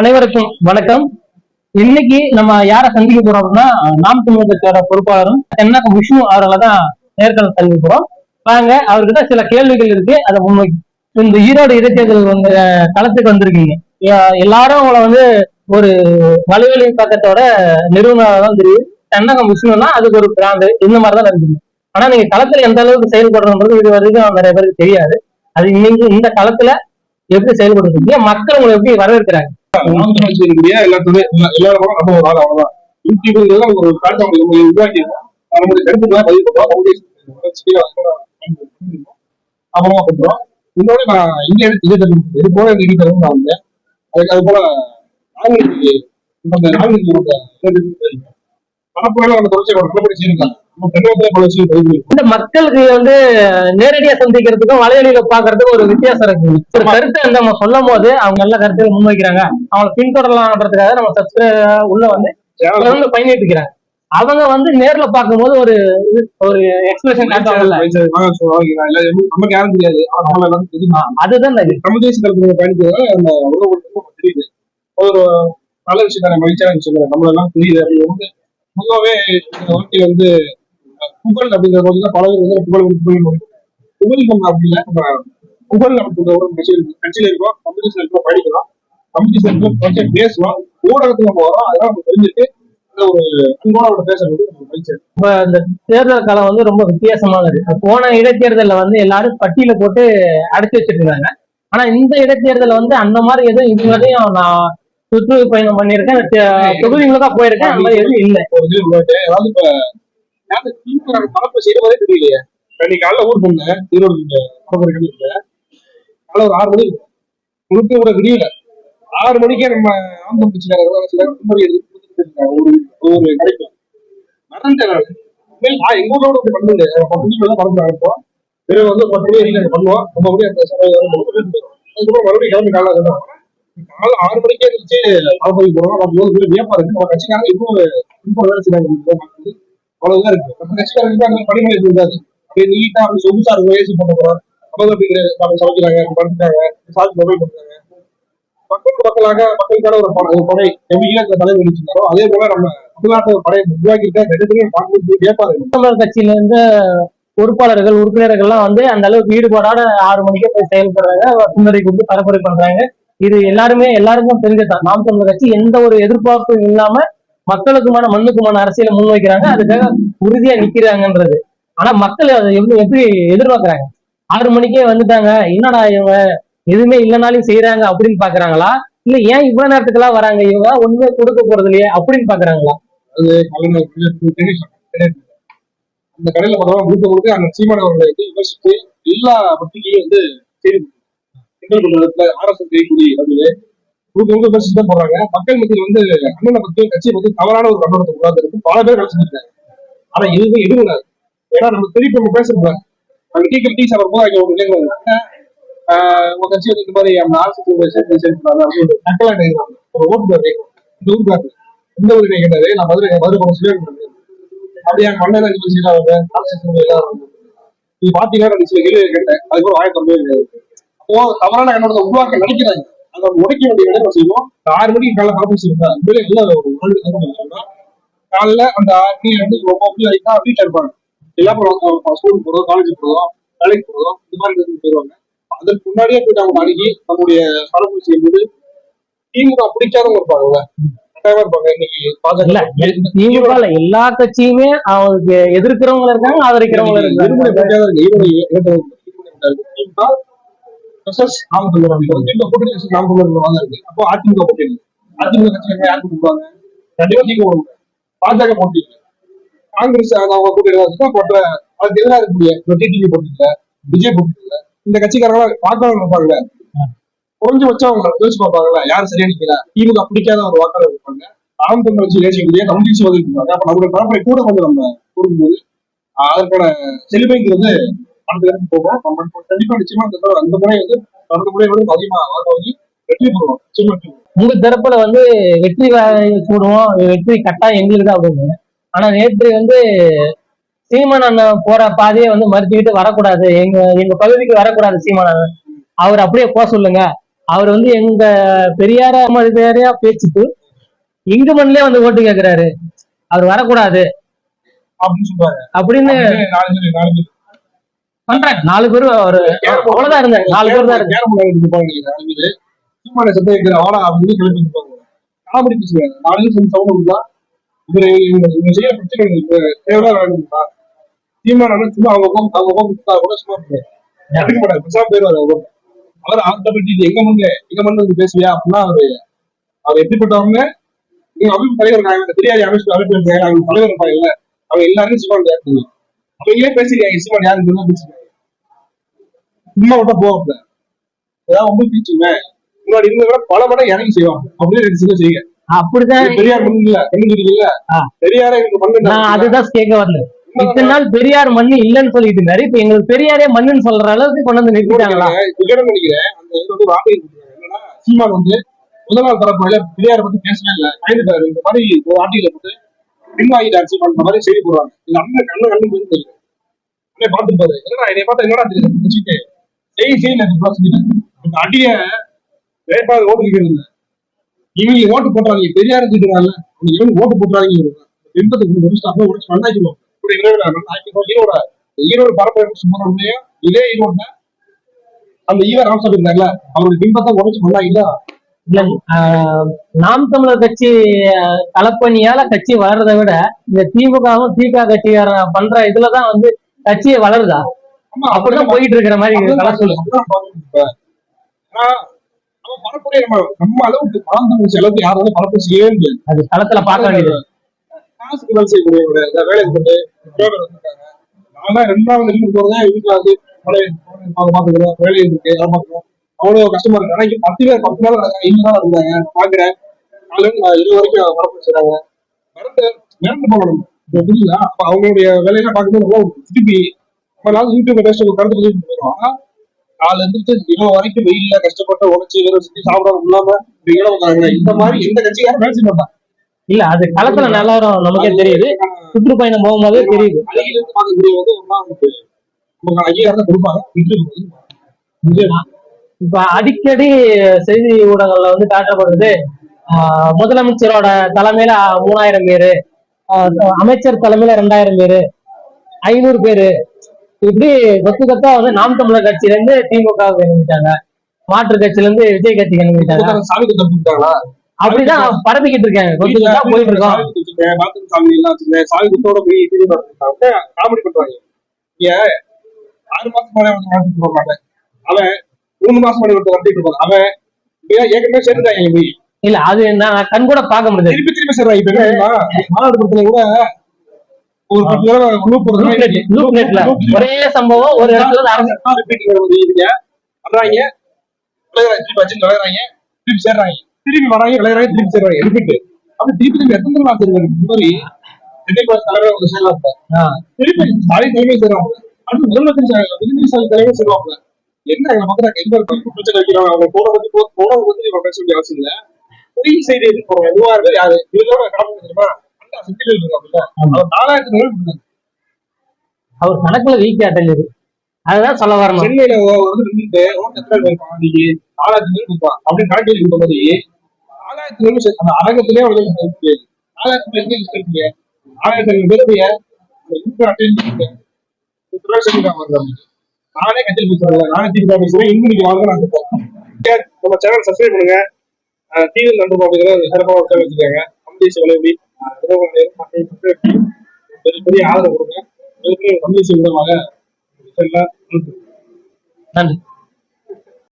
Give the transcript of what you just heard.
அனைவருக்கும் வணக்கம். இன்னைக்கு நம்ம யாரை சந்திக்க போறோம் அப்படின்னா நாம் தமிழர் பொறுப்பாளரும் என்ன விஷ்ணு அவர்களை தான் நேர்காணல் சந்திக்க போறோம். வாங்க அவர்கிட்ட சில கேள்விகள் இருக்கு. அதை முன்வைக்கும் இந்த ஈரோடு இடைத்தேர்தல் வந்து களத்துக்கு வந்திருக்கீங்க. எல்லாரும் உங்களை வந்து ஒரு வலிவலி பக்கத்தோட நிறுவனம் தான் தெரியும் தென்னகம் விஷ்ணுனா அதுக்கு ஒரு பிராண்டு இந்த மாதிரி தான் இருக்குது ஆனா நீங்க களத்துல எந்த அளவுக்கு செயல்படுறதுன்றது இது வரைக்கும் நிறைய பேருக்கு தெரியாது. அது இன்னைக்கு இந்த களத்துல எப்படி செயல்படுறீங்க? மக்கள் உங்களை எப்படி வரவேற்கிறாங்க? நாமக்கல் இருக்கக்கூடிய எல்லாத்துமே எல்லா- எல்லாரும் நம்ம ஒரு ஆள் அவ்வளவுதான். யூடியூப்ல ஒரு பிளாட்ஃபார்ம் நம்ம உருவாக்கி இருக்கோம் அது நம்மளுடைய கருத்துக்களை பதிவு பண்றோம் கம்யூனிகேஷன் அப்புறமா பண்றோம் இன்னொரு நான் இங்க இது இது போல இது நான் வந்தேன். அதுக்கு அது போல ஆங்கிலத்துக்கு அந்த ஆங்கிலத்துக்கு மனப்புறம் தொடர்ச்சி நல்லபடி செய்யிருக்காங்க இந்த மக்களுக்கு வந்து நேரடியா சந்திக்கிறதுக்கும் வலைவலியில பாக்குறதுக்கும் ஒரு வித்தியாசம் இருக்கு. ஒரு கருத்தை நம்ம சொல்லும் போது அவங்க நல்ல கருத்துக்கள் முன்வைக்கிறாங்க. அவங்களை பின்தொடரலாம்ன்றதுக்காக நம்ம சப்ஸ்கிரைப் உள்ள வந்து தொடர்ந்து பயணிட்டு இருக்கிறாங்க அவங்க வந்து நேர்ல பார்க்கும்போது ஒரு ஒரு எக்ஸ்பிரஷன் நமக்கு யாரும் தெரியாது அதுதான் அந்த உறவு நமக்கு தெரியுது. ஒரு நல்ல விஷயம் தானே மகிழ்ச்சியான விஷயம் தானே நம்மள எல்லாம் தெரியுது அப்படி வந்து பொதுவாகவே வாழ்க்கையில வந்து புகழ் அப்படிங்கிற போது தான் பல பேர் வந்து புகழ் புகழ். புகழ் நம்ம அப்படி இல்லை நம்ம புகழ் அப்படிங்கிற ஒரு இருக்கு. கட்சியில இருக்கோம் கம்யூனிகேஷன் இருக்கோம் படிக்கிறோம். கம்யூனிகேஷன் இருக்கோம் கொஞ்சம் பேசுவோம் ஊடகத்துல நம்ம வரோம் அதெல்லாம் நம்ம தெரிஞ்சுட்டு ஒரு அன்போட பேசுறது இப்ப இந்த தேர்தல் காலம் வந்து ரொம்ப வித்தியாசமானது போன இடைத்தேர்தல்ல வந்து எல்லாரும் பட்டியல போட்டு அடைச்சு வச்சிட்டு இருந்தாங்க ஆனா இந்த இடைத்தேர்தல் வந்து அந்த மாதிரி எதுவும் இதுவரையும் நான் சுற்று பயணம் பண்ணியிருக்கேன் தே- தொகுதிகளுக்கு போயிருக்கேன். அந்த மாதிரி எதுவும் இல்லை. இது அதாவது இப்ப யாரு செய்யறதே தெரியலையே. இன்னைக்கு காலைல ஊர் போனேன் ஈரோடு இங்க குளப்பூர் கடையில காலைல ஒரு ஆறு மணி முழுக்க ஒரு விடியல. ஆறு மணிக்கே நம்ம ஆம்பளை பிடிச்சிருக்காங்க முன்னாடி ஒரு ஒரு கடைக்கு. மறந்துட்டேன் நான். எங்க பண்ணல பத்து மணிக்கு தான் பறந்து அனுப்போம் பிறகு வந்து பத்து மணி வரைக்கும் பண்ணுவோம். ரொம்ப அப்படியே அந்த அதுக்கப்புறம் மறுபடியும் கிளம்பி காலைல வந்துடும் காலை ஆறு மணிக்கே இருந்துச்சு பரப்பி போறோம் நம்ம வியப்பா இருக்கு. நம்ம கட்சிக்காரங்க இப்போ வேலை செய்யறாங்க அவ்வளவுதான் இருக்கு. நம்ம வந்து அந்த படிமலை இருக்காது அப்படியே நீட்டா அப்படி சொகுசா இருக்கும் ஏசி போட்டு போறோம் அவங்க அப்படிங்கிற சமைக்கிறாங்க படுத்துட்டாங்க சாப்பிட்டு மொபைல் பண்றாங்க மக்கள் மக்களாக மக்களுக்கான ஒரு படை படை எவ்வளோ இந்த தலைவர் வச்சிருந்தாரோ அதே போல நம்ம தமிழ்நாட்டு படையை உருவாக்கிட்டு ரெண்டுத்தையும் பார்த்து கேட்பாரு கட்சியில இருந்து பொறுப்பாளர்கள் உறுப்பினர்கள்லாம் வந்து அந்த அளவுக்கு ஈடுபாடோட ஆறு மணிக்கே போய் செயல்படுறாங்க புன்னரை கொடுத்து பரப்புரை பண்றாங்க. இது எல்லாருமே எல்லாருக்கும் தெரிஞ்சதான் நாம் தமிழர் கட்சி எந்த ஒரு எதிர்பார்ப்பும் இல்லாம மக்களுக்குமான மண்ணுக்குமான அரசியலை முன்வைக்கிறாங்க. அதுக்காக உறுதியா நிக்கிறாங்கன்றது. ஆனா மக்கள் அதை எப்படி எப்படி எதிர்பார்க்கிறாங்க? ஆறு மணிக்கே வந்துட்டாங்க. என்னடா இவங்க? எதுவுமே இல்லைனாலும் செய்யறாங்க அப்படின்னு பாக்குறாங்களா? இல்ல ஏன் இவ்வளவு நேரத்துக்கெல்லாம் வராங்க? இவங்க ஒண்ணுமே கொடுக்க போறது இல்லையே அப்படின்னு பாக்குறாங்களா? அது அந்த கடையில பார்த்தா முழுக்க முழுக்க அந்த சீமான அவர்களை வந்து விமர்சித்து எல்லா பத்திரிகையும் வந்து செய்தி கிண்டல் ஆர்எஸ்எஸ் செய்யக்கூடிய அப்படின்னு முழுக்க முழுக்க தான் போறாங்க மக்கள் மத்தியில் வந்து அண்ணனை பத்தி கட்சியை பத்தி தவறான ஒரு கண்டனத்தை உருவாக்குறதுக்கு பல பேர் கிடைச்சிருக்காங்க ஆனா இதுவே எடுக்கூடாது ஏன்னா நம்ம திருப்பி நம்ம பேசக்கூடாது அங்க டீ டீ சாப்பிடும் போது அங்க ஒரு இளைஞர் உங்க கட்சி வந்து இந்த மாதிரி அந்த ஆர்எஸ்எஸ் சேர்த்து சேர்க்கிறாங்க நக்கலா நினைக்கிறாங்க ஒரு ஓட்டு பேர் இந்த ஊருக்காரு இந்த ஊர் கேட்டாரு நான் மதுரை மதுரை பக்கம் சிவகங்கை அப்படியே என் மண்ணில் அஞ்சு பரிசு எல்லாம் வருது அரசு எல்லாம் வருது நீ பாத்தீங்கன்னா நான் சில கேள்வி கேட்டேன். அதுக்கப்புறம் ஆயிரத்தி தொண்ணூறு கிடையாது அப்போ தவறான என்னோட உருவாக்க நினைக்கிறாங்க. அதை உடைக்க வேண்டிய வேலை செய்வோம்? ஆறு மணிக்கு காலைல பரப்பு செய்யுங்க உண்மையிலே நல்ல ஒரு உணர்வு தருணம் காலையில அந்த ஆறு மணி வந்து ரொம்ப வரைக்கும் வீட்டில் இருப்பாங்க. எல்லாம் ஸ்கூலுக்கு போறோம் காலேஜ் போறோம் வேலைக்கு போறோம் இந்த மாதிரி போயிருவாங்க அதற்கு முன்னாடியே போயிட்டு அவங்க அணுகி நம்முடைய பரப்பு செய்யும்போது திமுக பிடிக்காதவங்க இருப்பாங்கல்ல. எல்லா கட்சியுமே அவங்களுக்கு எதிர்க்கிறவங்க இருக்காங்க ஆதரிக்கிறவங்க இருக்காங்க. இருமுறை நாமக்கல் இருக்கு. கூட்டணி versus நாமக்கல் இருக்கு. அப்போ அதிமுக போட்டி அதிமுக கட்சியில யாருக்கு கொடுப்பாங்க? கண்டிப்பா நீங்க கொடுப்பாங்க. பாஜக போட்டி காங்கிரஸ் அவங்க கூட்டணி போட்ட அதுக்கு எதிராக இருக்கக்கூடிய? இந்த டிடிவி போட்டி விஜய் போட்டி இந்த கட்சிக்காரங்க பார்க்கணும் இருப்பாங்கல்ல? குறைஞ்சபட்சம் அவங்க யோசிச்சு பார்ப்பாங்கல்ல? யார் சரியா நிக்கிறா திமுக பிடிக்காத ஒரு வாக்காளர் இருப்பாங்க. ஆம் தமிழ் கட்சி நேசிக்கக்கூடிய கம்யூனிஸ்ட் இருப்பாங்க அப்ப நம்மளுடைய பரம்பரை கூட கொஞ்சம் நம்ம கொடுக்கும்போது ஆஹ் அதற்கான செழுமைங்கிறது இடத்துக்கு போகும். நம்ம கண்டிப்பா நிச்சயமா அந்த முறை வந்து கடந்த முறை விட அதிகமா வாக்கு வாங்கி வெற்றி பெறுவோம் நிச்சயமா. உங்க தரப்புல வந்து வெற்றி சூடுவோம் வெற்றி கட்டாயம் எங்களுக்கு தான் அப்படின்னு. ஆனா நேற்று வந்து சீமான் அண்ணன் போற பாதையை வந்து மறுத்துக்கிட்டு வரக்கூடாது. எங்க எங்க பகுதிக்கு வரக்கூடாது சீமான் அண்ணன். அவர் அப்படியே போக சொல்லுங்க. அவர் வந்து எங்க பெரியார பெரியாரையா பேச்சுட்டு இங்க மண்ணிலே வந்து ஓட்டு கேக்குறாரு. அவர் வரக்கூடாது. அப்படின்னு சொல்றாங்க அப்படின்னு பேர் நாலு பேர் ஒரு அவ்வளவுதான் இருந்தாங்க நாலு பேர் தான் இருப்பாங்க பேர் சீமான சத்தம் ஆடா அப்படின்னு கிளம்பி இருப்பாங்க காமெடி பேசுவாங்க நாலு சவுண்ட் இருந்தா இவரு இவங்க செய்யற பிரச்சனை தேவையா விளையாடுங்களா சீமான சும்மா அவங்க கோம் அவங்க கூட சும்மா. எடுக்க மாட்டாரு பேசாம போயிருவாரு அவர் அவர் பற்றி எங்க மண்ணு எங்க மண்ணு வந்து பேசுவியா அப்படின்னா அவரு அவர் எப்படிப்பட்டவங்க நீங்க அமைப்பு தலைவர் இருக்காங்க தெரியாது அமைப்பு அமைப்பு தலைவர் இருப்பாங்கல்ல அவங்க எல்லாருமே சீமான் யாருங்க அவங்களே பேசிருக்காங்க? சீமான் யாருக்கு தெரியுமா பேசிருக்காங்க? சும்மா விட்டா போகல ஏதாவது ரொம்ப பீச்சுங்க முன்னாடி இருந்த விட பல மடங்கு இறங்கி செய்வாங்க. அப்படியே ரெண்டு செய்யுங்க. அப்படிதான் பெரியார் மண் இல்ல கண்ணுக்கு இல்ல. ஆ. பெரியாரே எனக்கு மண்ணு நான் அதுதான் கேட்க வந்தேன். இத்தனை நாள் பெரியார் மண்ணு இல்லைன்னு சொல்லிட்டு இருந்தாரு. இப்ப எங்களுக்கு பெரியாரே மண்ணுன்னு சொல்ற அளவுக்கு கொண்டு வந்து நிறுத்திட்டாங்களா? விகடன் நினைக்கிறேன் அந்த இது வந்து வார்த்தை. என்னன்னா சீமான் வந்து முதல் நாள் தரப்புல பெரியாரை பத்தி பேசவே இல்லை. இந்த மாதிரி ஒரு ஆர்டிகளை வந்து பின்வாங்கிட்டாரு டான்ஸ் பண்ற மாதிரி செய்தி போடுறாங்க இது அண்ணன் கண்ணு கண்ணு போய் தெரியும்? பார்த்து பாரு என்னடா என்னை பார்த்தா என்னடா தெரியுது? வச்சுட்டு செய் செய் நான் சொல்லிட்டேன் அடிய வேட்பாளர் ஓட்டு கேட்கறது இல்லை. இவங்க ஓட்டு போட்டுறாங்க பெரியார் திட்டுறாங்கல்ல இவங்க ஓட்டு போட்டுறாங்க எண்பத்தி முடிச்சு அப்படியே உடச்சு மண்ணாக்கிடுவோம் இப்படி ஈரோடு ஈரோட ஈரோடு பரப்பு சும்மா இதே ஈரோடுல அந்த ஈவ ராமசாமி இருந்தாங்கல்ல அவருடைய பிம்பத்தை உடச்சு மண்ணாக்கில இல்ல நாம் தமிழர் கட்சி கலப்பணியால கட்சி வளர்றதை விட இந்த திமுகவும் திக கட்சிக்கார பண்ற இதுலதான் வந்து கட்சியை வளருதா? அப்படிதான் போயிட்டு இருக்கிற மாதிரி கலை சொல்லு அப்படிதான் பாக்கணும் இப்ப. ஆனா, நம்ம நம்ம அளவுக்கு மாந்தம் செலவுக்கு யாராலும் பரப்பு செய்யவே முடியாது. அது களத்துல பார்க்க வேண்டியது. காசுக்கு வேலை செய்யக்கூடியவங்க இந்த வேலைக்கு போட்டு ரெண்டாவது போறதே வீட்டுல வந்து வேலை இருக்கு அதை பாத்துக்கிறோம் அவ்வளவு கஷ்டமா இருக்கு. ஆனா இங்க பத்து பேர் பத்து நாள் நடக்காங்க. இல்லதான் இருந்தாங்க பாக்குறேன். நான் இருபது வரைக்கும் செய்றாங்க மறந்து மிரண்டு போகணும். புரியுதா? அப்ப அவங்களுடைய வேலையெல்லாம் பார்க்கும்போது ரொம்ப திருப்பி நம்ம நாள் யூடியூப் பேச கருத்து பதிவு போயிடும் ஆனா நாலு இருந்துட்டு இருபது வரைக்கும் வெயில்ல கஷ்டப்பட்டு உழைச்சி வேலை செஞ்சு சாப்பிடாம இல்லாம இடம் வந்தாங்க இந்த மாதிரி எந்த கட்சிக்காரும் செய்ய மாட்டாங்க இல்ல அது களத்துல நிலவரம் நமக்கே தெரியுது. சுற்றுப்பயணம் போகும்போதே தெரியுது. அழகில இருந்து பார்க்கக்கூடிய வந்து நமக்கு அங்கீகாரம் கொடுப்பாங்க. இப்ப அடிக்கடி செய்தி ஊடகங்கள்ல வந்து காட்டப்படுது முதலமைச்சரோட தலைமையில மூணாயிரம் பேரு அமைச்சர் தலைமையில ரெண்டாயிரம் பேரு ஐநூறு பேரு இப்படி கொத்து கொத்தா வந்து நாம் தமிழர் கட்சியில இருந்து திமுக இறங்கிட்டாங்க மாற்று கட்சியில இருந்து விஜய் குத்தம் கொடுத்தாங்களா? அப்படிதான் பரப்பிக்கிட்டு இருக்காங்க கொத்து கொத்தா போயிட்டு இருக்கோம் சாமி குத்தோட போய். காமெடி பண்றாங்க. ஆறு மாசம். அவன் மூணு மாசம் நடத்திட்டு இருப்பான். அவன் ஏற்கனவே சேர்ந்துட்டாங்க போய். இல்ல அது நான் கண் கூட பார்க்க முடியாது. திருப்பி திருப்பி சேர்றாங்க. இப்ப? மாநாடு படத்துல கூட ஒரு ஒரே சம்பவம் ஒரு இடத்துல பண்றாங்க திருப்பி வச்சு விளையாடுறாங்க திருப்பி சேர்றாங்க. திருப்பி வராங்க விளையாடுறாங்க திருப்பி சேர்றாங்க. ரிப்பீட் அப்ப திருப்பி திருப்பி எத்தனை தடவை ஆச்சு இந்த மாதிரி கிளாஸ் தலைவர் சேர்றாங்க. ஆஹ், திருப்பி சாலை தலைமை சேர்றாங்க. அடுத்து முதலமைச்சர் தலைமை சேர்வாங்க என்ன ஒரு பைப்பு பிரச்சனை வைக்கிறாங்க அவங்க போன பத்தி போ- போனதை பத்தி நம்ம பேச வேண்டிய அவசியம் இல்ல. பொய் செய்தி எடுத்து போறோம்? எதுவா இருக்கு யாரு? இதோட காரணம் தெரியுமா? அண்ணா அவர் நாலாயிரத்தி நூறு அவர் கணக்குல வீக் ஆட்டல் அதுதான் சொல்ல வரணும். சென்னையில பேர் இருப்பான் அன்னைக்கு நாலாயிரத்தி பேர் இருப்பான் அப்படின்னு கணக்கு எழுதி மாதிரி நாலாயிரத்தி சே- அந்த அரங்கத்திலே இருக்கு நாலாயிரத்தி பேர் எங்க இருக்கீங்க ஐநூறு பேருடைய இருக்கிற அட்டையில் நானே கட்டில் பேசுறேன் நானே தீவிர பேசுறேன் இன்னும் நீங்க வாங்க நான் நம்ம சேனல் சப்ஸ்கிரைப் பண்ணுங்க. டிவி நண்டு அப்படிங்கிற சிறப்பாக உட்கார வச்சிருக்காங்க. கம்பீஸ் விளைவி பெரிய பெரிய ஆதரவு கொடுங்க. பெரிய பெரிய கம்பீஸ் நன்றி.